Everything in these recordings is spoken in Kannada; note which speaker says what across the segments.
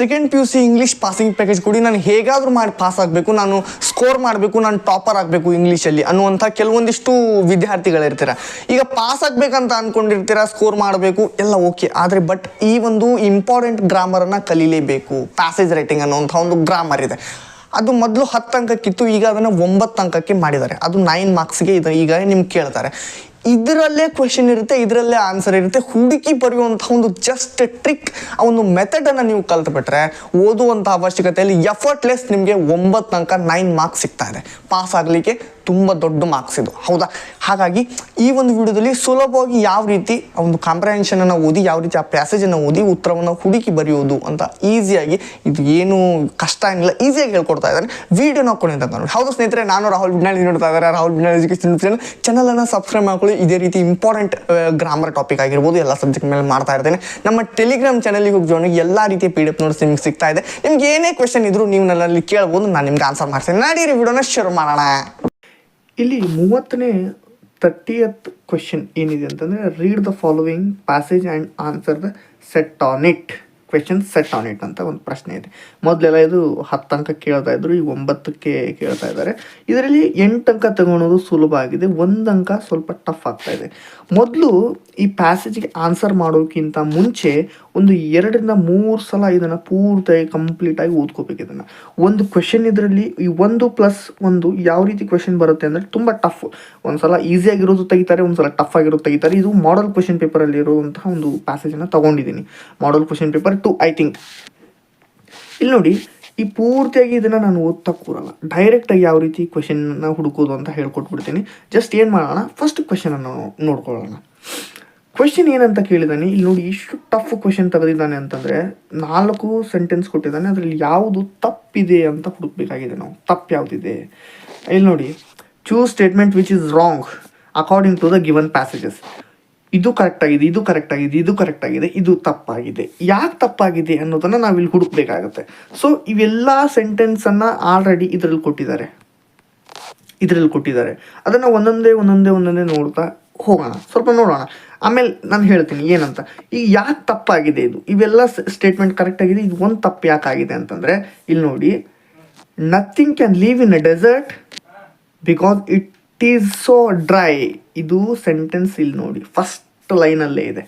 Speaker 1: Second P U C English passing package ಕೊಡಿ. ನಾನು ಹೇಗಾದರೂ ಮಾಡಿ ಪಾಸ್ ಆಗಬೇಕು. ನಾನು ಸ್ಕೋರ್ ಮಾಡಬೇಕು. ನಾನು ಟಾಪರ್ ಆಗಬೇಕು ಇಂಗ್ಲೀಷಲ್ಲಿ ಅನ್ನುವಂಥ ಕೆಲವೊಂದಿಷ್ಟು ವಿದ್ಯಾರ್ಥಿಗಳಿರ್ತೀರ. ಈಗ ಪಾಸ್ ಆಗಬೇಕಂತ ಅಂದ್ಕೊಂಡಿರ್ತೀರ ಸ್ಕೋರ್ ಮಾಡಬೇಕು, ಎಲ್ಲ ಓಕೆ ಆದರೆ ಬಟ್ ಈ ಒಂದು ಇಂಪಾರ್ಟೆಂಟ್ ಗ್ರಾಮರನ್ನು ಕಲೀಲೇಬೇಕು. ಪ್ಯಾಸೇಜ್ ರೈಟಿಂಗ್ ಅನ್ನುವಂಥ ಒಂದು ಗ್ರಾಮರ್ ಇದೆ. ಅದು ಮೊದಲು ಹತ್ತು ಅಂಕಕ್ಕಿತ್ತು, ಈಗ ಅದನ್ನು ಒಂಬತ್ತು ಅಂಕಕ್ಕೆ ಮಾಡಿದ್ದಾರೆ. ಅದು ನೈನ್ ಮಾರ್ಕ್ಸ್ಗೆ ಇದು. ಈಗ ನಿಮ್ಗೆ ಕೇಳ್ತಾರೆ. ಇದರಲ್ಲೇ ಕ್ವೆಶನ್ ಇರುತ್ತೆ, ಇದರಲ್ಲೇ ಆನ್ಸರ್ ಇರುತ್ತೆ. ಹುಡುಕಿ ಬರೆಯುವಂಥ ಒಂದು ಜಸ್ಟ್ ಟ್ರಿಕ್ ಆ ಒಂದು ಮೆಥಡನ್ನು ನೀವು ಕಲ್ತ್ಬಿಟ್ರೆ ಓದುವಂಥ ಅವಶ್ಯಕತೆಯಲ್ಲಿ ಎಫರ್ಟ್ಲೆಸ್ ನಿಮಗೆ ಒಂಬತ್ತು ಅಂಕ ನೈನ್ ಮಾರ್ಕ್ಸ್ ಸಿಗ್ತಾ ಇದೆ. ಪಾಸ್ ಆಗಲಿಕ್ಕೆ ತುಂಬ ದೊಡ್ಡ ಮಾರ್ಕ್ಸ್ ಇದು. ಹೌದಾ? ಹಾಗಾಗಿ ಈ ಒಂದು ವಿಡಿಯೋದಲ್ಲಿ ಸುಲಭವಾಗಿ ಯಾವ ರೀತಿ ಒಂದು ಕಾಂಪ್ರಹೆನ್ಷನನ್ನು ಓದಿ, ಯಾವ ರೀತಿ ಆ ಪ್ಯಾಸೇಜನ್ನು ಓದಿ, ಉತ್ತರವನ್ನು ಹುಡುಕಿ ಬರೆಯೋದು ಅಂತ ಈಸಿಯಾಗಿ ಇದು ಏನು ಕಷ್ಟ ಏನಿಲ್ಲ. ಈಸಿಯಾಗಿ ಹೇಳ್ಕೊಡ್ತಾ ಇದ್ದಾರೆ. ವಿಡಿಯೋ ಅಂತ ನೋಡಿ. ಹೌದು ಸ್ನೇಹಿತರೆ, ನಾನು ರಾಹುಲ್ ಬಿಡ್ನಾಳಿ ನೋಡ್ತಾ ಇದ್ದಾರೆ. ರಾಹುಲ್ ಬಿಡ್ನಾಳಿ ಎಜುಕೇಶನ್ ಚಾನಲ್ ಚಾನಲನ್ನು ಸಬ್ಸ್ಕ್ರೈಬ್ ಮಾಡ್ಕೊಳ್ಳಿ. ಇದೇ ರೀತಿ ಇಂಪಾರ್ಟೆಂಟ್ ಗ್ರಾಮರ್ ಟಾಪಿಕ್ ಆಗಿರ್ಬೋದು. ಎಲ್ಲ ಸಬ್ಜೆಕ್ಟ್ ಮೇಲೆ ಮಾಡ್ತಾ ಇರ್ತೇನೆ. ನಮ್ಮ ಟೆಲಿಗ್ರಾಮ್ ಚಾನಲ್ಗೆ ಹೋಗಿ ಜಾಯ್ನ್ ಎಲ್ಲ ರೀತಿಯ ಪಿ ಡಿ ಎಫ್ ನೋಟ್ಸ್ ನಿಮ್ಗೆ ಸಿಗ್ತಾ ಇದೆ. ನಿಮ್ಗೆ ಏನೇ ಕ್ವೆಶನ್ ಇದ್ರು ನೀವು ನನ್ನಲ್ಲಿ ಕೇಳ್ಬೋದು. ನಾನು ನಿಮ್ಗೆ ಆನ್ಸರ್ ಮಾಡ್ತೇನೆ. ನಡೀರಿ, ವಿಡಿಯೋನ ಶುರು ಮಾಡೋಣ.
Speaker 2: ಇಲ್ಲಿ ಮೂವತ್ತನೇ ತರ್ಟಿಯತ್ ಕ್ವೆಶನ್ ಏನಿದೆ ಅಂತಂದರೆ read the following passage and answer the set on it question set on it ಅಂತ ಒಂದು ಪ್ರಶ್ನೆ ಇದೆ. ಮೊದಲೆಲ್ಲ ಇದು ಹತ್ತು ಅಂಕ ಕೇಳ್ತಾ ಇದ್ರು, ಈಗ ಒಂಬತ್ತಕ್ಕೆ ಕೇಳ್ತಾ ಇದ್ದಾರೆ. ಇದರಲ್ಲಿ ಎಂಟು ಅಂಕ ತಗೊಳೋದು ಸುಲಭ ಆಗಿದೆ, ಒಂದು ಅಂಕ ಸ್ವಲ್ಪ ಟಫ್ ಆಗ್ತಾ ಇದೆ. ಮೊದಲು ಈ ಪ್ಯಾಸೇಜ್ಗೆ ಆನ್ಸರ್ ಮಾಡೋಕ್ಕಿಂತ ಮುಂಚೆ ಒಂದು ಎರಡರಿಂದ ಮೂರು ಸಲ ಇದನ್ನು ಪೂರ್ತಿಯಾಗಿ ಕಂಪ್ಲೀಟಾಗಿ ಓದ್ಕೋಬೇಕು ಇದನ್ನು. ಒಂದು ಕ್ವೆಶನ್ ಇದರಲ್ಲಿ ಈ ಒಂದು ಪ್ಲಸ್ ಒಂದು ಯಾವ ರೀತಿ ಕ್ವೆಶನ್ ಬರುತ್ತೆ ಅಂದರೆ ತುಂಬ ಟಫ್ ಒಂದು ಸಲ ಈಸಿಯಾಗಿರೋದು ತೆಗಿತಾರೆ ಒಂದು ಸಲ ಟಫ್ ಆಗಿರೋದು ತೆಗಿತಾರೆ. ಇದು ಮಾಡಲ್ ಕ್ವೆಶನ್ ಪೇಪರಲ್ಲಿ ಇರುವಂತಹ ಒಂದು ಪ್ಯಾಸೇಜನ್ನು ತಗೊಂಡಿದ್ದೀನಿ. Model question paper two I think ಇಲ್ಲಿ ನೋಡಿ, ಈ ಪೂರ್ತಿಯಾಗಿ ಇದನ್ನು ನಾನು ಓದ್ತಾ ಕೂರಲ್ಲ. ಡೈರೆಕ್ಟಾಗಿ ಯಾವ ರೀತಿ ಕ್ವೆಶನ್ನ ಹುಡುಕೋದು ಅಂತ ಹೇಳ್ಕೊಟ್ಬಿಡ್ತೀನಿ. ಜಸ್ಟ್ ಏನು ಮಾಡೋಣ? ಫಸ್ಟ್ ಕ್ವೆಶನನ್ನು ನೋಡ್ಕೊಳ್ಳೋಣ. ಕ್ವೆಶನ್ ಏನಂತ ಕೇಳಿದ್ದಾನೆ ಇಲ್ಲಿ ನೋಡಿ, ಇಷ್ಟು ಟಫ್ ಕ್ವೆಶನ್ ತೆಗೆದಿದ್ದಾನೆ ಅಂತಂದರೆ, ನಾಲ್ಕು ಸೆಂಟೆನ್ಸ್ ಕೊಟ್ಟಿದ್ದಾನೆ. ಅದರಲ್ಲಿ ಯಾವುದು ತಪ್ಪಿದೆ ಅಂತ ಹುಡುಕ್ಬೇಕಾಗಿದೆ ನಾವು. ತಪ್ಪು ಯಾವುದಿದೆ? ಇಲ್ಲಿ ನೋಡಿ choose statement which is wrong according to the given passages ಇದು ಕರೆಕ್ಟ್ ಆಗಿದೆ, ಇದು ಕರೆಕ್ಟ್ ಆಗಿದೆ, ಇದು ಕರೆಕ್ಟ್ ಆಗಿದೆ, ಇದು ತಪ್ಪಾಗಿದೆ. ಯಾಕೆ ತಪ್ಪಾಗಿದೆ ಅನ್ನೋದನ್ನು ನಾವಿಲ್ಲಿ ಹುಡುಕ್ಬೇಕಾಗತ್ತೆ. ಸೊ ಇವೆಲ್ಲ ಸೆಂಟೆನ್ಸನ್ನು ಆಲ್ರೆಡಿ ಇದರಲ್ಲಿ ಕೊಟ್ಟಿದ್ದಾರೆ. ಇದರಲ್ಲಿ ಕೊಟ್ಟಿದ್ದಾರೆ. ಅದನ್ನು ಒಂದೊಂದೇ ಒಂದೊಂದೇ ಒಂದೊಂದೇ ನೋಡ್ತಾ ಹೋಗೋಣ. ಸ್ವಲ್ಪ ನೋಡೋಣ. ಆಮೇಲೆ ನಾನು ಹೇಳ್ತೀನಿ ಏನಂತ. ಈಗ ಯಾಕೆ ತಪ್ಪಾಗಿದೆ ಇದು? ಇವೆಲ್ಲ ಸ್ಟೇಟ್ಮೆಂಟ್ ಕರೆಕ್ಟ್ ಆಗಿದೆ, ಇದು ಒಂದು ತಪ್ಪು ಯಾಕೆ ಆಗಿದೆ ಅಂತಂದರೆ ಇಲ್ಲಿ ನೋಡಿ. Nothing can live in a desert because it is so dry ಇದು ಸೆಂಟೆನ್ಸ್ ಇಲ್ಲಿ ನೋಡಿ. ಫಸ್ಟ್ ಲೈನಲ್ಲೇ ಇದೆ.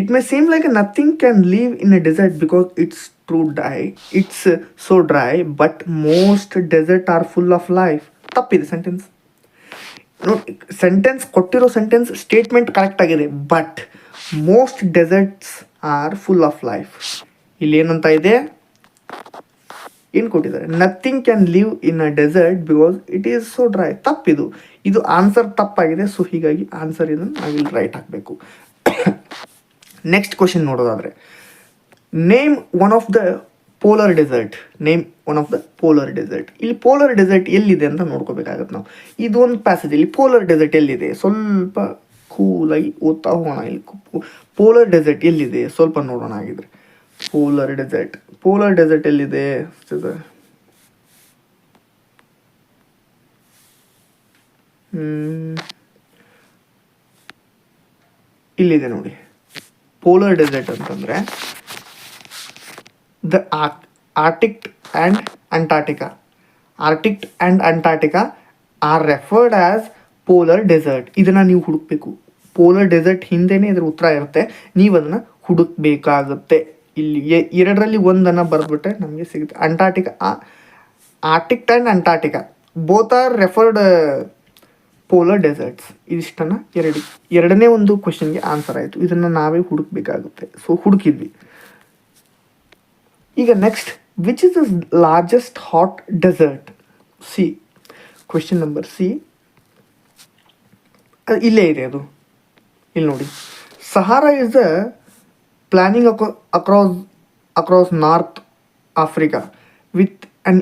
Speaker 2: It may seem like nothing can live in a desert because it's true dry it's so dry but most desert are full of life ತಪ್ಪಿದೆ ಸೆಂಟೆನ್ಸ್ ನೋಡಿ ಸೆಂಟೆನ್ಸ್ ಕೊಟ್ಟಿರೋ ಸೆಂಟೆನ್ಸ್ ಸ್ಟೇಟ್ಮೆಂಟ್ ಕರೆಕ್ಟ್ ಆಗಿದೆ but most deserts are full of life ಇಲ್ಲಿ ಏನಂತ ಇದೆ? ಏನು ಕೊಟ್ಟಿದ್ದಾರೆ. Nothing can live in a desert because it is so dry ತಪ್ಪಿದು. ಇದು ಆನ್ಸರ್ ತಪ್ಪಾಗಿದೆ ಸೊ ಹೀಗಾಗಿ ಆನ್ಸರ್ ಇದನ್ನು ನಾವಿಲ್ಲಿ ರೈಟ್ ಹಾಕಬೇಕು. ನೆಕ್ಸ್ಟ್ ಕ್ವಶನ್ ನೋಡೋದಾದರೆ name one of the polar desert name one of the polar desert ಇಲ್ಲಿ ಪೋಲರ್ ಡೆಸರ್ಟ್ ಎಲ್ಲಿದೆ ಅಂತ ನೋಡ್ಕೋಬೇಕಾಗತ್ತೆ ನಾವು. ಇದೊಂದು ಪ್ಯಾಸೇಜ್ ಇಲ್ಲಿ ಪೋಲರ್ ಡೆಸರ್ಟ್ ಎಲ್ಲಿದೆ? ಸ್ವಲ್ಪ ಕೂಲಾಗಿ ಓದ್ತಾ ಹೋಗೋಣ. ಇಲ್ಲಿ ಪೋಲರ್ ಡೆಸರ್ಟ್ ಎಲ್ಲಿದೆ? ಸ್ವಲ್ಪ ನೋಡೋಣ ಆಗಿದ್ರೆ ಪೋಲರ್ ಡೆಸರ್ಟ್ ಪೋಲರ್ ಡೆಸರ್ಟ್ ಎಲ್ಲಿದೆ. ಇಲ್ಲಿದೆ ನೋಡಿ. ಪೋಲರ್ ಡೆಸರ್ಟ್ ಅಂತಂದ್ರೆ the Arctic and Antarctica Arctic and Antarctica are referred as polar desert ಇದನ್ನು ನೀವು ಹುಡುಕಬೇಕು. ಪೋಲರ್ ಡೆಸರ್ಟ್ ಹಿಂದೆನೇ ಇದ್ರ ಉತ್ತರ ಇರುತ್ತೆ. ನೀವು ಅದನ್ನು ಹುಡುಕ್ಬೇಕಾಗುತ್ತೆ. ಇಲ್ಲಿ ಎರಡರಲ್ಲಿ ಒಂದನ್ನು ಬರೆದ್ಬಿಟ್ರೆ ನಮಗೆ ಸಿಗುತ್ತೆ. Antarctica Arctic and Antarctica both are referred polar deserts ಇದಿಷ್ಟನ್ನು ಎರಡು, ಎರಡನೇ ಒಂದು ಕ್ವಶನ್ಗೆ ಆನ್ಸರ್ ಆಯಿತು. ಇದನ್ನು ನಾವೇ ಹುಡುಕ್ಬೇಕಾಗುತ್ತೆ. ಸೊ ಹುಡುಕಿದ್ವಿ. ಈಗ next which is the largest hot desert C question number C ಇಲ್ಲೇ ಇದೆ ಅದು. ಇಲ್ಲಿ ನೋಡಿ. Sahara is the planning across across North Africa with an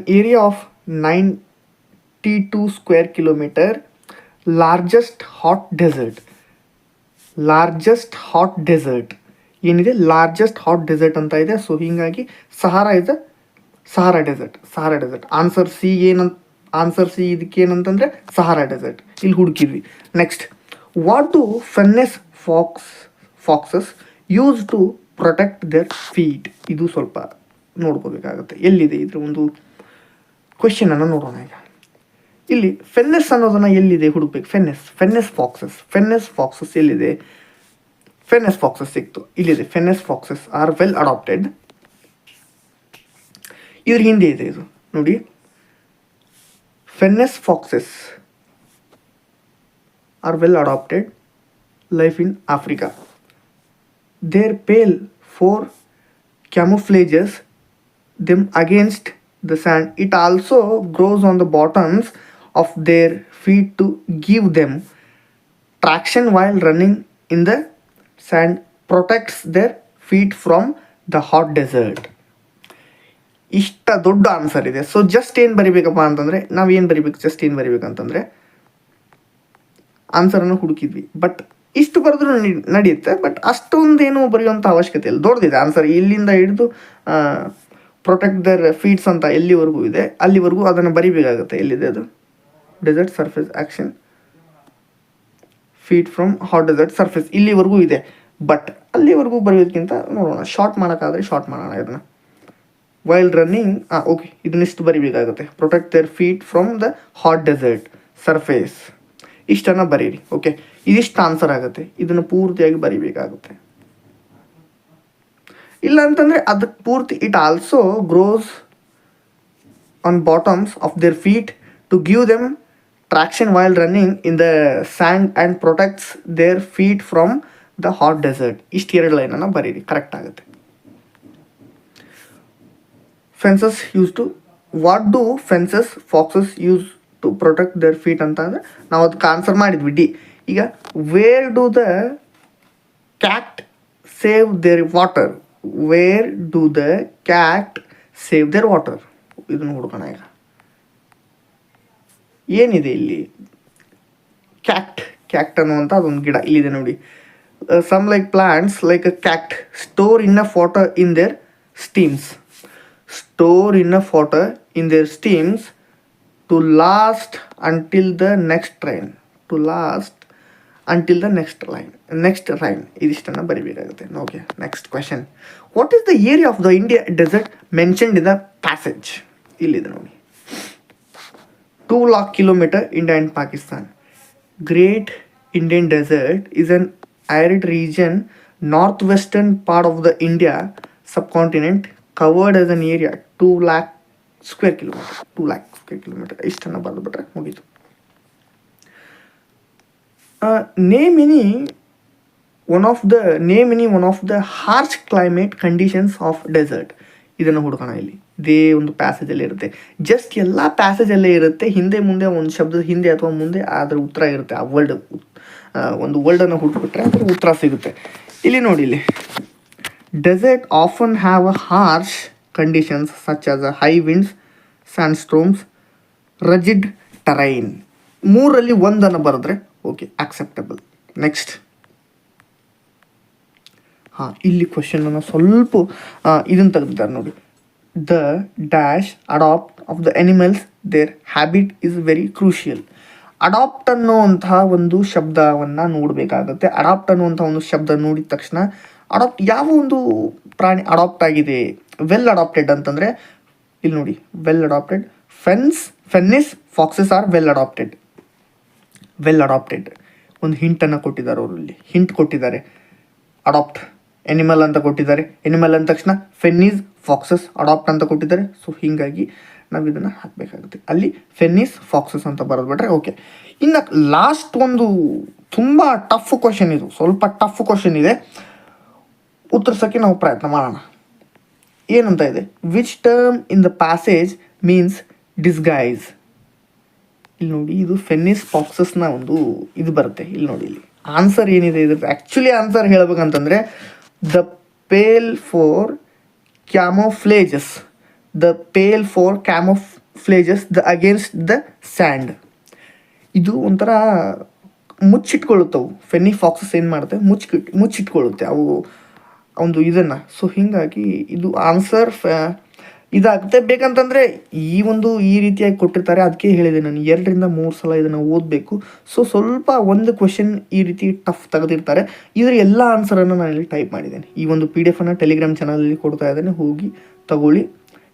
Speaker 2: of ninety two square kilometer largest hot desert largest hot desert ಏನಿದೆ? ಲಾರ್ಜೆಸ್ಟ್ ಹಾಟ್ ಡೆಸರ್ಟ್ ಅಂತ ಇದೆ. ಸೊ ಹೀಗಾಗಿ Sahara is Sahara desert Sahara desert answer C ಏನಂತ ಆನ್ಸರ್ ಸಿ ಇದಕ್ಕೆ ಏನಂತಂದರೆ ಸಹಾರಾ ಡೆಸರ್ಟ್ ಇಲ್ಲಿ ಹುಡುಕಿದ್ವಿ. Next what do fennec fox foxes use to protect their feet ಇದು ಸ್ವಲ್ಪ ನೋಡ್ಕೋಬೇಕಾಗುತ್ತೆ. ಎಲ್ಲಿದೆ ಇದ್ರ ಒಂದು ಕ್ವೆಶನ್ ಅನ್ನು ನೋಡೋಣ ಈಗ. ಇಲ್ಲಿ ಫೆನ್ನೆಸ್ ಅನ್ನೋದನ್ನು ಎಲ್ಲಿದೆ ಹುಡುಕ್ಬೇಕು? ಫೆನ್ನೆಸ್ ಫೆನ್ನೆಸ್ ಫಾಕ್ಸಸ್ ಫೆನ್ನೆಸ್ ಫಾಕ್ಸಸ್ ಎಲ್ಲಿದೆ? ಫೆನ್ನೆಸ್ ಫಾಕ್ಸಸ್ ಸಿಕ್ತು. ಇಲ್ಲಿದೆ. Fennec foxes are well adapted ಇದ್ರ ಹಿಂದೆ ಇದೆ ಇದು. ನೋಡಿ. Fennec foxes are well adapted life in Africa their pale for camouflages them against the sand. It also grows on the bottoms of their feet to give them traction while running in the sand, protects their feet from the hot desert. ಇಷ್ಟ ದೊಡ್ಡ ಆನ್ಸರ್ ಇದೆ ಸೊ ಜಸ್ಟ್ ಏನು ಬರಿಬೇಕಪ್ಪ ಅಂತಂದರೆ ನಾವು ಏನು ಬರಿಬೇಕು ಜಸ್ಟ್ ಏನು ಬರಿಬೇಕಂತಂದರೆ ಆನ್ಸರನ್ನು ಹುಡುಕಿದ್ವಿ ಬಟ್ ಇಷ್ಟು ಬರೆದ್ರೂ ನಡಿ- ನಡೆಯುತ್ತೆ ಬಟ್ ಅಷ್ಟೊಂದೇನು ಬರೆಯುವಂಥ ಅವಶ್ಯಕತೆ ಇಲ್ಲ. ದೊಡ್ಡದಿದೆ ಆನ್ಸರ್ ಇಲ್ಲಿಂದ ಹಿಡಿದು ಪ್ರೊಟೆಕ್ಟ್ ದರ್ ಫೀಡ್ಸ್ ಅಂತ ಎಲ್ಲಿವರೆಗೂ ಇದೆ, ಅಲ್ಲಿವರೆಗೂ ಅದನ್ನು ಬರಿಬೇಕಾಗುತ್ತೆ. ಎಲ್ಲಿದೆ ಅದು? Desert surface action feed from hot desert surface ಇಲ್ಲಿವರೆಗೂ ಇದೆ ಬಟ್ ಅಲ್ಲಿವರೆಗೂ ಬರೆಯೋದಕ್ಕಿಂತ ನೋಡೋಣ. ಶಾರ್ಟ್ ಮಾಡೋಕ್ಕಾದರೆ ಶಾರ್ಟ್ ಮಾಡೋಣ ಇದನ್ನು. ವೈಲ್ಡ್ ರನ್ನಿಂಗ್ ಹಾಂ ಓಕೆ ಇದನ್ನಿಷ್ಟು ಬರಿಬೇಕಾಗುತ್ತೆ. Protect their feet from the hot desert surface ಇಷ್ಟನ್ನು ಬರೀರಿ ಓಕೆ ಇದಿಷ್ಟು ಆನ್ಸರ್ ಆಗುತ್ತೆ. ಇದನ್ನು ಪೂರ್ತಿಯಾಗಿ ಬರಿಬೇಕಾಗುತ್ತೆ. ಇಲ್ಲ ಅಂತಂದರೆ ಅದಕ್ಕೆ ಪೂರ್ತಿ it also grows on bottoms of their feet to give them traction while running in the sand and protects their feet from the hot desert ಇಷ್ಟು ಎರಡು ಲೈನನ್ನು ಬರೀರಿ ಕರೆಕ್ಟ್ ಆಗುತ್ತೆ. Fennecs use to what do fennecs foxes use to protect their feet ಅಂತ ಅಂದರೆ ನಾವು ಅದಕ್ಕೆ ಆನ್ಸರ್ ಮಾಡಿದ್ವಿ. ಡಿ ಈಗ where do the cat save their water where do the cat save their water ಇದನ್ನು ಹುಡ್ಕೋಣ ಈಗ. ಏನಿದೆ ಇಲ್ಲಿ? ಕ್ಯಾಟ್ ಕ್ಯಾಕ್ಟ್ ಅನ್ನುವಂಥ ಅದೊಂದು ಗಿಡ ಇಲ್ಲಿದೆ ನೋಡಿ. Some like plants like a cactus store in a water in their stems store in a water in their stems to last until the next train to last until the next line next line ಇದಿಷ್ಟನ್ನು ಬರಿಬೇಕಾಗುತ್ತೆ okay next question what is the area of the India desert mentioned in the passage ಇಲ್ಲಿದೆ ನೋಡಿ two lakh kilometer India and Pakistan great Indian desert is an arid region, northwestern part of the India subcontinent, covered as an area 2 lakh square kilometer. 2 lakh square kilometer. ಇಷ್ಟನ್ನು ಬರೆದುಬಿಟ್ರೆ ಮುಗೀತು name any one of the name any one of the harsh climate conditions of desert ಇದನ್ನು ಹುಡುಕೋಣ ಇಲ್ಲಿ. ಇದೇ ಒಂದು ಪ್ಯಾಸೇಜಲ್ಲಿ ಇರುತ್ತೆ. ಜಸ್ಟ್ ಎಲ್ಲ ಪ್ಯಾಸೇಜಲ್ಲೇ ಇರುತ್ತೆ. ಹಿಂದೆ ಮುಂದೆ ಒಂದು ಶಬ್ದದ ಹಿಂದೆ ಅಥವಾ ಮುಂದೆ ಅದರ ಉತ್ತರ ಇರುತ್ತೆ. ಆ ವರ್ಲ್ಡ್ ಒಂದು ವರ್ಲ್ಡನ್ನು ಹುಡುಕ್ಬಿಟ್ರೆ ಅದ್ರ ಉತ್ತರ ಸಿಗುತ್ತೆ. ಇಲ್ಲಿ ನೋಡಿ ಇಲ್ಲಿ. Desert often have a harsh conditions such as a high winds sand storms rigid terrain ಮೂರಲ್ಲಿ ಒಂದನ್ನು ಬರೆದ್ರೆ ಓಕೆ ಆಕ್ಸೆಪ್ಟಬಲ್ ನೆಕ್ಸ್ಟ್ ಹಾಂ, ಇಲ್ಲಿ ಕ್ವಶನನ್ನು ಸ್ವಲ್ಪ ಇದನ್ನು ತೆಗೆದಿದ್ದಾರೆ ನೋಡಿ. The dash adapt of the animals their habitat is very crucial adapt ಅನ್ನೋವಂತಹ ಒಂದು ಶಬ್ದವನ್ನು ನೋಡಬೇಕಾಗುತ್ತೆ. ಅಡಾಪ್ಟ್ ಅನ್ನುವಂಥ ಒಂದು ಶಬ್ದ ನೋಡಿದ ತಕ್ಷಣ ಅಡಾಪ್ಟ್ ಯಾವ ಒಂದು ಪ್ರಾಣಿ ಅಡಾಪ್ಟ್ ಆಗಿದೆ? ವೆಲ್ ಅಡಾಪ್ಟೆಡ್ ಅಂತಂದರೆ, ಇಲ್ಲಿ ನೋಡಿ well adapted fence fennec foxes are well adapted well adapted ಒಂದು ಹಿಂಟನ್ನು ಕೊಟ್ಟಿದ್ದಾರೆ ಅವರು ಇಲ್ಲಿ. ಹಿಂಟ್ ಕೊಟ್ಟಿದ್ದಾರೆ. ಅಡಾಪ್ಟ್ ಎನಿಮಲ್ ಅಂತ ಕೊಟ್ಟಿದ್ದಾರೆ. ಎನಿಮಲ್ ಅಂದ ತಕ್ಷಣ ಫೆನ್ನೀಸ್ ಫಾಕ್ಸಸ್ ಅಡಾಪ್ಟ್ ಅಂತ ಕೊಟ್ಟಿದ್ದಾರೆ. ಸೊ ಹೀಗಾಗಿ ನಾವು ಇದನ್ನು ಹಾಕಬೇಕಾಗುತ್ತೆ. ಅಲ್ಲಿ ಫೆನ್ನೀಸ್ ಫಾಕ್ಸಸ್ ಅಂತ ಬರೋದು ಬಿಟ್ರೆ ಓಕೆ ಇನ್ನು ಲಾಸ್ಟ್ ಒಂದು ತುಂಬ ಟಫ್ ಕ್ವಶನ್ ಇದು. ಸ್ವಲ್ಪ ಟಫ್ ಕ್ವಶನ್ ಇದೆ. ಉತ್ತರಿಸೋಕ್ಕೆ ನಾವು ಪ್ರಯತ್ನ ಮಾಡೋಣ. ಏನಂತ ಇದೆ? Which term in the passage means disguise ಇಲ್ಲಿ ನೋಡಿ, ಇದು ಫೆನ್ನಿಸ್ ಪಾಕ್ಸಸ್ನ ಒಂದು ಇದು ಬರುತ್ತೆ, ಇಲ್ಲಿ ನೋಡಿ ಇಲ್ಲಿ. ಆನ್ಸರ್ ಏನಿದೆ? ಇದ್ರ actually answer ಹೇಳ್ಬೇಕಂತಂದರೆ the pale fur camouflages the pale fur camouflages the against the sand ಇದು ಒಂಥರ ಮುಚ್ಚಿಟ್ಕೊಳ್ಳುತ್ತವು. ಫೆನ್ನಿ ಫಾಕ್ಸಸ್ ಏನು ಮಾಡುತ್ತೆ? ಮುಚ್ಚಿಟ್ ಮುಚ್ಚಿಟ್ಕೊಳ್ಳುತ್ತೆ ಅವು ಒಂದು ಇದನ್ನು. ಸೊ ಹೀಗಾಗಿ ಇದು ಆನ್ಸರ್ ಇದಾಗುತ್ತೆ. ಬೇಕಂತಂದರೆ ಈ ಒಂದು ಈ ರೀತಿಯಾಗಿ ಕೊಟ್ಟಿರ್ತಾರೆ. ಅದಕ್ಕೆ ಹೇಳಿದೆ ನಾನು, ಎರಡರಿಂದ ಮೂರು ಸಲ ಇದನ್ನು ಓದಬೇಕು. ಸೊ ಸ್ವಲ್ಪ ಒಂದು ಕ್ವೆಶನ್ ಈ ರೀತಿ ಟಫ್ ತೆಗೆದಿರ್ತಾರೆ. ಇದರ ಎಲ್ಲ ಆನ್ಸರನ್ನು ನಾನು ಇಲ್ಲಿ ಟೈಪ್ ಮಾಡಿದ್ದೇನೆ. ಈ ಒಂದು ಪಿ ಡಿ ಎಫನ್ನು ಟೆಲಿಗ್ರಾಮ್ ಚಾನಲಲ್ಲಿ ಕೊಡ್ತಾ ಇದ್ದೇನೆ. ಹೋಗಿ ತಗೊಳ್ಳಿ.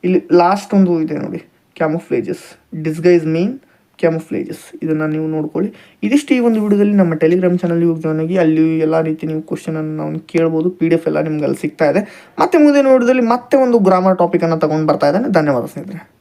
Speaker 2: ಇಲ್ಲಿ ಲಾಸ್ಟ್ ಒಂದು ಇದೆ ನೋಡಿ. Camouflages disguise mean camouflages. ಇದನ್ನು ನೀವು ನೋಡ್ಕೊಳ್ಳಿ. ಇದಿಷ್ಟು ಈ ಒಂದು ವಿಡಿಯೋದಲ್ಲಿ ನಮ್ಮ ಟೆಲಿಗ್ರಾಮ್ ಚಾನಲ್ ಜಾಯ್ನ್ ಆಗಿ ಅಲ್ಲಿ ಎಲ್ಲ ರೀತಿ ನೀವು ಕ್ವಶನನ್ನು ನಾವು ಕೇಳ್ಬೋದು. ಪಿ ಡಿ ಎಫ್ ಎಲ್ಲ ನಿಮ್ಗೆ ಅಲ್ಲಿ ಸಿಗ್ತಾ ಇದೆ. ಮತ್ತೆ ಮುಂದಿನ ವಿಡಿಯೋದಲ್ಲಿ ಮತ್ತೆ ಒಂದು ಗ್ರಾಮರ್ ಟಾಪಿಕನ್ನು ತಗೊಂಡು ಬರ್ತಾ ಇದ್ದಾನೆ. ಧನ್ಯವಾದ ಸ್ನೇಹಿತರೆ.